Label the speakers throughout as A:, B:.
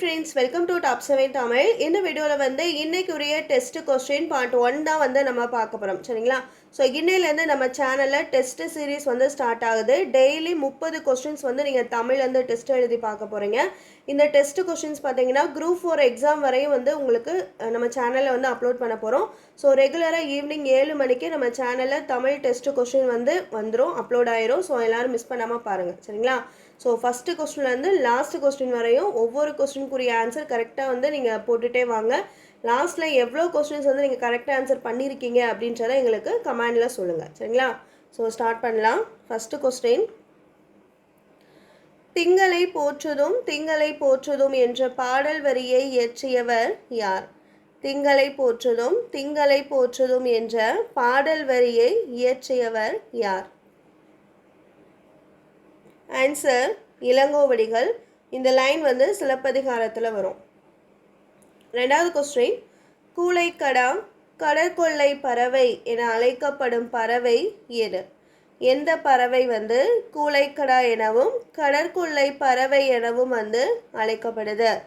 A: Friends welcome to top seven Tamil இந்த வீடியோவில் வந்து இன்னைக்குரிய டெஸ்ட் கொஸ்டின் பார்ட் ஒன் தான் வந்து நம்ம பார்க்க போகிறோம் சரிங்களா? ஸோ இன்னையிலேருந்து நம்ம சேனலில் டெஸ்ட் சீரிஸ் வந்து ஸ்டார்ட் ஆகுது. டெய்லி முப்பது கொஸ்டின்ஸ் வந்து நீங்கள் தமிழ்லேருந்து டெஸ்ட் எழுதி பார்க்க போகிறீங்க இந்த டெஸ்ட் கொஸ்டின்ஸ் பார்த்தீங்கன்னா குரூப் ஃபோர் எக்ஸாம் வரையும் வந்து உங்களுக்கு நம்ம சேனலில் வந்து அப்லோட் பண்ண போகிறோம் ஸோ ரெகுலராக ஈவினிங் ஏழு மணிக்கு நம்ம சேனலில் தமிழ் டெஸ்ட் கொஸ்டின் வந்து வந்துடும் அப்லோட் ஆயிரும். ஸோ எல்லோரும் மிஸ் பண்ணாமல் பாருங்கள் சரிங்களா? ஸோ ஃபஸ்ட்டு கொஸ்டின்லேருந்து லாஸ்ட் கொஸ்டின் வரையும் ஒவ்வொரு கொஸ்டினுக்குரிய ஆன்சர் கரெக்டாக வந்து நீங்கள் போட்டுகிட்டே வாங்க. லாஸ்ட்டில் எவ்வளோ கொஸ்டின்ஸ் வந்து நீங்கள் கரெக்டாக ஆன்சர் பண்ணியிருக்கீங்க அப்படின்றத எங்களுக்கு கமெண்டில் சொல்லுங்கள் சரிங்களா? ஸோ ஸ்டார்ட் பண்ணலாம். ஃபஸ்ட்டு கொஸ்டின் திங்களை போற்றுதும் திங்களை போற்றுதும் என்ற பாடல் வரியை இயற்றியவர் யார்? திங்களை போற்றுதும் திங்களை போற்றுதும் என்ற பாடல் வரியை இயற்றியவர் யார்? ஆன்சர் இளங்கோவடிகள் இந்த லைன் வந்து சிலப்பதிகாரத்தில் வரும். ரெண்டாவது கொஸ்டின் கூளைக்கடா கடற்கொள்ளை பறவை என அழைக்கப்படும் பறவை எது? எந்த பறவை வந்து கூளைக்கடா எனவும் கடற்கொள்ளை பறவை எனவும் வந்து அழைக்கப்படுது?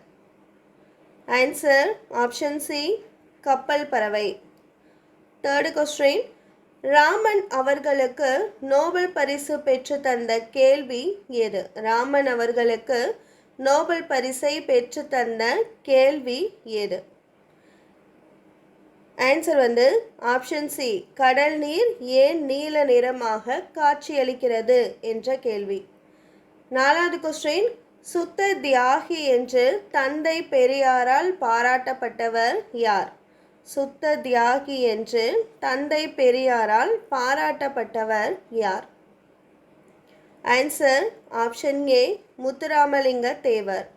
A: ஆன்சர் ஆப்ஷன் சி கப்பல் பறவை. தேர்டு கொஸ்டின் ராமன் அவர்களுக்கு நோபல் பரிசு பெற்று தந்த கேள்வி எது? ராமன் அவர்களுக்கு நோபல் பரிசை பெற்று தந்த கேள்வி எது? ஆன்சர் வந்து ஆப்ஷன் சி கடல் நீர் ஏன் நீல நிறமாக காட்சியளிக்கிறது என்ற கேள்வி. நாலாவது கொஸ்டின் சுத்த தியாகி என்று தந்தை பெரியாரால் பாராட்டப்பட்டவர் யார்? சுத்த தியாகி என்று தந்தை பெரியாரால் பாராட்டப்பட்டவர் யார்? Answer option A Muthuramalinga Thevar.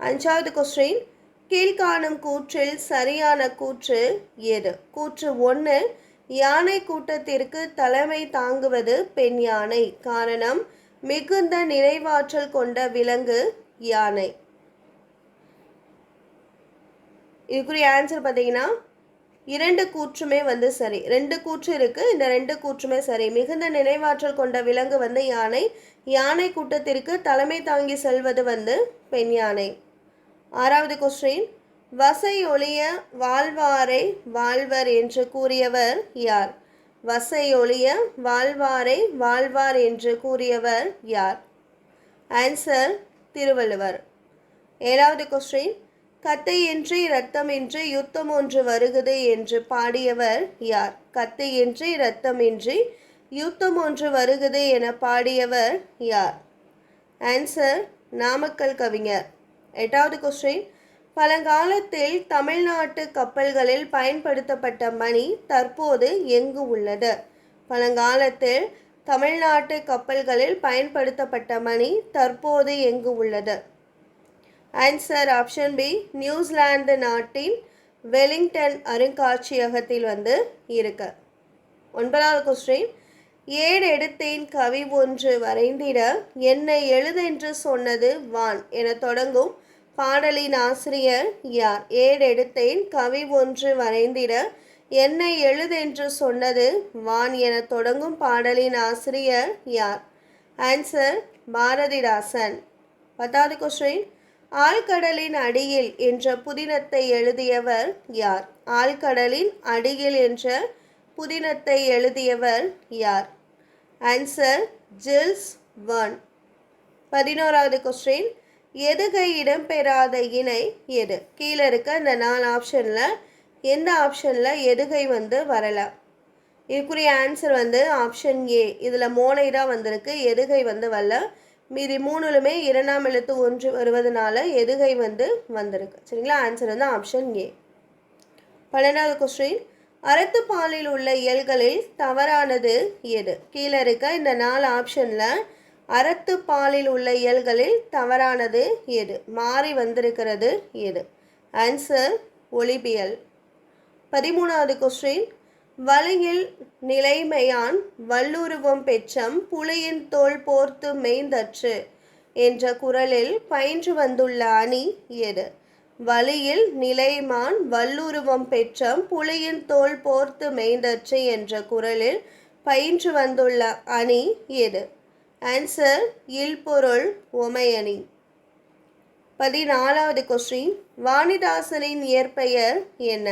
A: அஞ்சாவது கொஸ்டின் கீழ்காணும் கூற்றில் சரியான கூற்று எது? கூற்று ஒன்று யானை கூட்டத்திற்கு தலைமை தாங்குவது பெண் யானை. காரணம் மிகுந்த நினைவாற்றல் கொண்ட விலங்கு யானை. இதுக்குரிய ஆன்சர் பார்த்தீங்கன்னா இரண்டு கூற்றுமே வந்து சரி. ரெண்டு கூற்று இருக்குது இந்த ரெண்டு கூற்றுமே சரி. மிகுந்த நினைவாற்றல் கொண்ட விலங்கு வந்து யானை. யானை கூட்டத்திற்கு தலைமை தாங்கி செல்வது வந்து பெண் யானை. ஆறாவது கொஸ்டின் வசை ஒளிய வாழ்வாரை வாழ்வர் என்று கூறியவர் யார்? வசை ஒளிய வாழ்வாரை வாழ்வார் என்று கூறியவர் யார்? ஆன்சர் திருவள்ளுவர். ஏழாவது கொஸ்டின் கத்தையின்றி இரத்தமின்றி யுத்தம் ஒன்று வருகுது என்று பாடியவர் யார்? கத்தையின்றி இரத்தமின்றி யுத்தம் ஒன்று வருகுது என பாடியவர் யார்? ஆன்சர் நாமக்கல் கவிஞர். எட்டாவது கொஸ்டின் பழங்காலத்தில் தமிழ்நாட்டு கப்பல்களில் பயன்படுத்தப்பட்ட மணி தற்போது எங்கு உள்ளது? பழங்காலத்தில் தமிழ்நாட்டு கப்பல்களில் பயன்படுத்தப்பட்ட மணி தற்போது எங்கு உள்ளது? Answer option B New Zealand நாட்டின் வெலிங்டன் அருங்காட்சியகத்தில் வந்து இருக்கு. ஒன்பதாவது கொஸ்டின் ஏழு எடுத்தேன் கவி ஒன்று வரைந்திட என்னை எழுதென்று சொன்னது வான் என தொடங்கும் பாடலின் ஆசிரியர் யார்? ஏழு எடுத்தேன் கவி ஒன்று வரைந்திட என்னை எழுதென்று சொன்னது வான் என தொடங்கும் பாடலின் ஆசிரியர் யார்? ஆன்சர் பாரதிதாசன். பத்தாவது கொஸ்டின் ஆழ்கடலின் அடியில் என்ற புதினத்தை எழுதியவர் யார்? ஆழ்கடலின் அடியில் என்ற புதினத்தை எழுதியவர் யார்? ஆன்சர் ஜில்ஸ் வன் பதினோராவது கொஸ்டின் எதுகை இடம்பெறாத இணை எது? கீழே இருக்க இந்த நாலு ஆப்ஷனில் எந்த ஆப்ஷனில் எதுகை வந்து வரலை? இதுக்குரிய ஆன்சர் வந்து ஆப்ஷன் ஏ இதில் மோனை தான் வந்திருக்கு. எதுகை வந்து வரல. மீதி மூணுலுமே இரண்டாம் எழுத்து ஒன்று வருவதனால எதுகை வந்து வந்திருக்கு. சரிங்களா? ஆன்சர் வந்து ஆப்ஷன் ஏ பன்னெண்டாவது கொஸ்டின் அறத்துப்பாலில் உள்ள இயல்களில் தவறானது எது? கீழே இருக்க இந்த நாலு ஆப்ஷனில் அறத்துப்பாலில் உள்ள இயல்களில் தவறானது எது? மாறி வந்திருக்கிறது எது? ஆன்சர் ஒளிபியல். பதிமூணாவது கொஸ்டின் வழியில் நிலைமையான் வல்லுருவம் பெற்றம் புலியின் தோல் போர்த்து மெய்ந்தற்று என்ற குரலில் பயின்று வந்துள்ள அணி எது? வழியில் நிலைமான் வல்லுருவம் பெற்றம் புலியின் தோல் போர்த்து மெய்ந்தற்று என்ற குரலில் பயின்று வந்துள்ள அணி எது? ஆன்சர் இல்பொருள் ஒமையணி பதினாலாவது கொஸ்டின் வாணிதாசனின் இயற்பெயர் என்ன?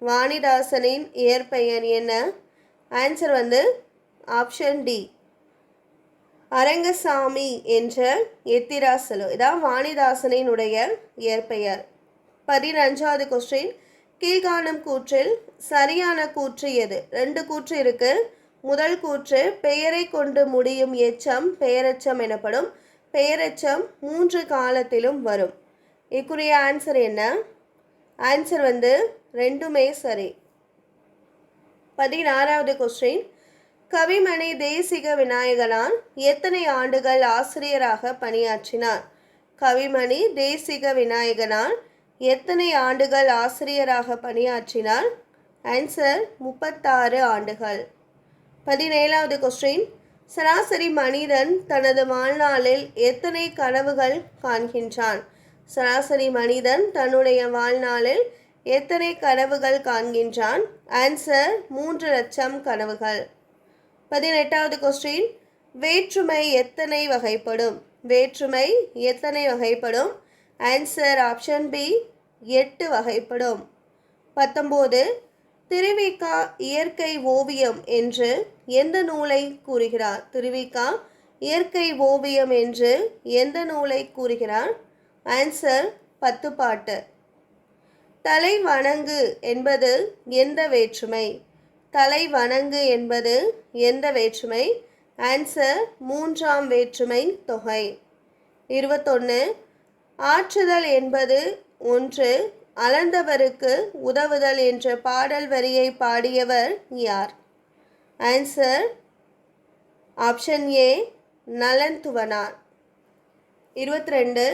A: வாணிதாசனின் இயற்பெயர் என்ன? ஆன்சர் வந்து ஆப்ஷன் டி அரங்கசாமி என்ற எத்திராசலு. இதான் வாணிதாசனினுடைய இயற்பெயர். பதினஞ்சாவது கொஸ்டின் கீழ்காணும் கூற்றில் சரியான கூற்று எது? ரெண்டு கூற்று இருக்கு. முதல் கூற்று பெயரை கொண்டு முடியும் எச்சம் பெயரச்சம் எனப்படும். பெயரெச்சம் மூன்று காலத்திலும் வரும். இதுக்குரிய ஆன்சர் என்ன? ஆன்சர் வந்து ரெண்டுமே சரி. பதினாறாவது கொஸ்டின் கவிமணி தேசிக விநாயகனான் எத்தனை ஆண்டுகள் ஆசிரியராக பணியாற்றினார்? கவிமணி தேசிக விநாயகனான் எத்தனை ஆண்டுகள் ஆசிரியராக பணியாற்றினார்? ஆன்சர் முப்பத்தாறு ஆண்டுகள். பதினேழாவது கொஸ்டின் சராசரி மனிதன் தனது வாழ்நாளில் எத்தனை கனவுகள் காண்கின்றான்? சராசரி மனிதன் தன்னுடைய வாழ்நாளில் எத்தனை கனவுகள் காண்கின்றான்? ஆன்சர் மூன்று லட்சம் கனவுகள். பதினெட்டாவது கொஸ்டின் வேற்றுமை எத்தனை வகைப்படும்? வேற்றுமை எத்தனை வகைப்படும்? ஆன்சர் ஆப்ஷன் பி எட்டு வகைப்படும். பத்தொம்போது திருவிக்கா இயற்கை ஓவியம் என்று எந்த நூலை கூறுகிறார்? திருவிக்கா இயற்கை ஓவியம் என்று எந்த நூலை கூறுகிறார்? ஆன்சர் பத்து பாட்டு. தலை வணங்கு என்பது எந்த வேற்றுமை? தலை வணங்கு என்பது எந்த வேற்றுமை? ஆன்சர் மூன்றாம் வேற்றுமை தொகை. இருபத்தொன்று ஆற்றுதல் என்பது ஒன்று அளந்தவருக்கு உதவுதல் என்ற பாடல் வரியை பாடியவர் யார்? ஆன்சர் ஆப்ஷன் ஏ நலன்துவனார் இருபத்தி ரெண்டு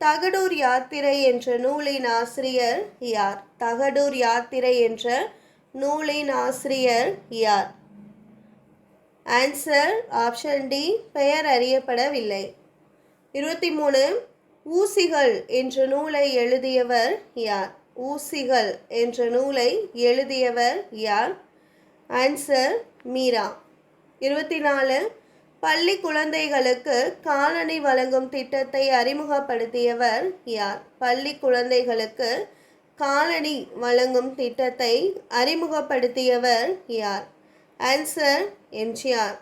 A: தகடூர் யாத்திரை என்ற நூலின் ஆசிரியர் யார்? தகடூர் யாத்திரை என்ற நூலின் ஆசிரியர் யார்? ஆன்சர் ஆப்ஷன் டி பெயர் அறியப்படவில்லை. இருபத்தி மூணு ஊசிகள் என்ற நூலை எழுதியவர் யார்? ஊசிகள் என்ற நூலை எழுதியவர் யார்? ஆன்சர் மீரா. இருபத்தி நாலு பள்ளி குழந்தைகளுக்கு காலணி வழங்கும் திட்டத்தை அறிமுகப்படுத்தியவர் யார்? பள்ளி குழந்தைகளுக்கு காலணி வழங்கும் திட்டத்தை அறிமுகப்படுத்தியவர் யார்? ஆன்சர் எம்ஜிஆர்.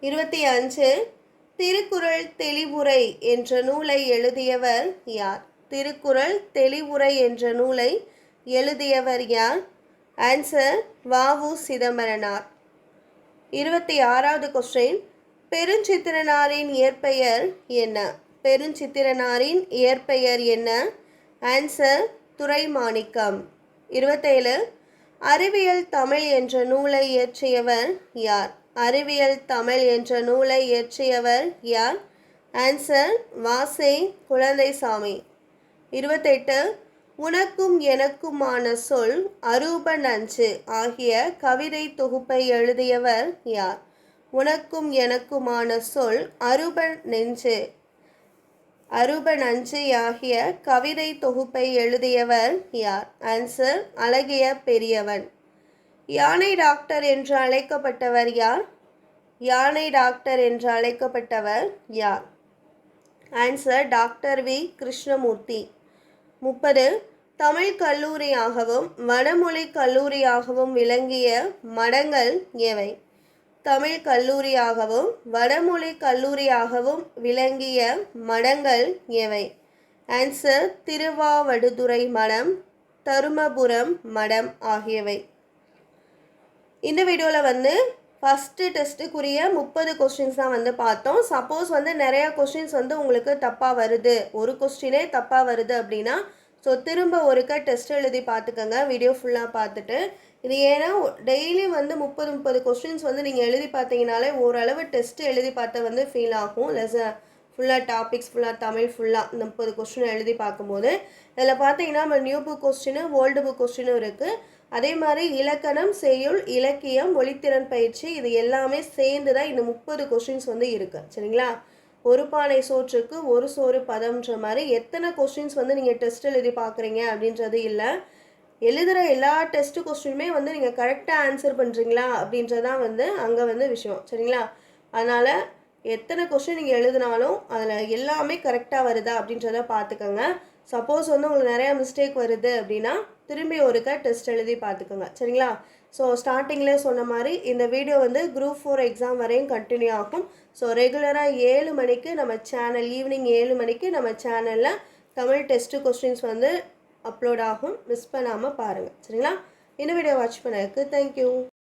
A: இருபத்தி அஞ்சு திருக்குறள் தெளிவுரை என்ற நூலை எழுதியவர் யார்? திருக்குறள் தெளிவுரை என்ற நூலை எழுதியவர் யார்? ஆன்சர் வாவு சிதம்பரனார். இருபத்தி ஆறாவது கொஸ்டின் பெருஞ்சித்திரனாரின் இயற்பெயர் என்ன? பெருஞ்சித்திரனாரின் இயற்பெயர் என்ன? ஆன்சர் துறைமாணிக்கம் இருபத்தேழு. அறிவியல் தமிழ் என்ற நூலை இயற்றியவர் யார்? அறிவியல் தமிழ் என்ற நூலை இயற்றியவர் யார்? ஆன்சர் வாசே குழந்தைசாமி. இருபத்தெட்டு. உனக்கும் எனக்குமான சொல் அரூப நஞ்சு ஆகிய கவிதை தொகுப்பை எழுதியவர் யார்? உனக்கும் எனக்குமான சொல் அருபன் நெஞ்சு. அருபன் அஞ்சு ஆகிய கவிதை தொகுப்பை எழுதியவர் யார்? ஆன்சர் அழகிய பெரியவன். யானை டாக்டர் என்று அழைக்கப்பட்டவர் யார்? யானை டாக்டர் என்று அழைக்கப்பட்டவர் யார்? Answer doctor V. கிருஷ்ணமூர்த்தி. முப்பது தமிழ் கல்லூரியாகவும் வடமொழி கல்லூரியாகவும் விளங்கிய மடங்கள் எவை? தமிழ் கல்லூரியாகவும் வடமொழி கல்லூரியாகவும் விளங்கிய மடங்கள் எவை? ஆன்சர் திருவாவடுதுறை மடம் தருமபுரம் மடம் ஆகியவை. இந்த வீடியோவில் வந்து ஃபஸ்ட்டு டெஸ்ட்டுக்குரிய முப்பது கொஸ்டின்ஸ் தான் வந்து பார்த்தோம். சப்போஸ் வந்து நிறையா கொஸ்டின்ஸ் வந்து உங்களுக்கு தப்பாக வருது. ஒரு கொஸ்டினே தப்பாக வருது அப்படின்னா ஸோ திரும்ப ஒருக்க டெஸ்ட் எழுதி பார்த்துக்கோங்க. வீடியோ ஃபுல்லாக பார்த்துட்டு இது ஏன்னா டெய்லி வந்து முப்பது முப்பது கொஸ்டின்ஸ் வந்து நீங்கள் எழுதி பார்த்தீங்கனாலே ஓரளவு டெஸ்ட்டு எழுதி பார்த்தா வந்து ஃபீல் ஆகும். லெஸ் ஃபுல்லாக டாபிக்ஸ் ஃபுல்லாக தமிழ் ஃபுல்லாக இந்த முப்பது கொஸ்டின் எழுதி பார்க்கும்போது. இதில் பார்த்தீங்கன்னா நம்ம new book question old book கொஸ்டினும் இருக்குது அதே மாதிரி இலக்கணம் செய்யுள் இலக்கியம் ஒளித்திறன் பயிற்சி இது எல்லாமே சேர்ந்து தான் இந்த முப்பது கொஸ்டின்ஸ் வந்து இருக்குது சரிங்களா? ஒரு பானை சோற்றுக்கு ஒரு சோறு பதம்ன்ற மாதிரி எத்தனை கொஸ்டின்ஸ் வந்து நீங்கள் டெஸ்ட் எழுதி பார்க்குறீங்க அப்படின்றது இல்லை. எழுதுகிற எல்லா டெஸ்ட் கொஸ்டினுமே வந்து நீங்கள் கரெக்டாக ஆன்சர் பண்ணுறீங்களா அப்படின்றதான் வந்து அங்கே வந்து விஷயம். சரிங்களா? அதனால் எத்தனை கொஸ்டின் நீங்கள் எழுதினாலும் அதில் எல்லாமே கரெக்டாக வருதா அப்படின்றத பார்த்துக்கோங்க சப்போஸ் வந்து உங்களுக்கு நிறையா மிஸ்டேக் வருது அப்படின்னா திரும்பி ஒருக்கா டெஸ்ட் எழுதி பார்த்துக்கோங்க சரிங்களா? ஸோ ஸ்டார்டிங்லேயே சொன்ன மாதிரி இந்த வீடியோ வந்து குரூப் ஃபோர் எக்ஸாம் வரையும் கண்டினியூ ஆகும். ஸோ ரெகுலராக ஏழு மணிக்கு நம்ம சேனல் ஈவினிங் ஏழு மணிக்கு நம்ம சேனலில் தமிழ் டெஸ்ட்டு கொஸ்டின்ஸ் வந்து அப்லோட் ஆகும். மிஸ் பண்ணாமல் பாருங்கள் சரிங்களா? இந்த வீடியோ வாட்ச் பண்ணதுக்கு தேங்க்யூ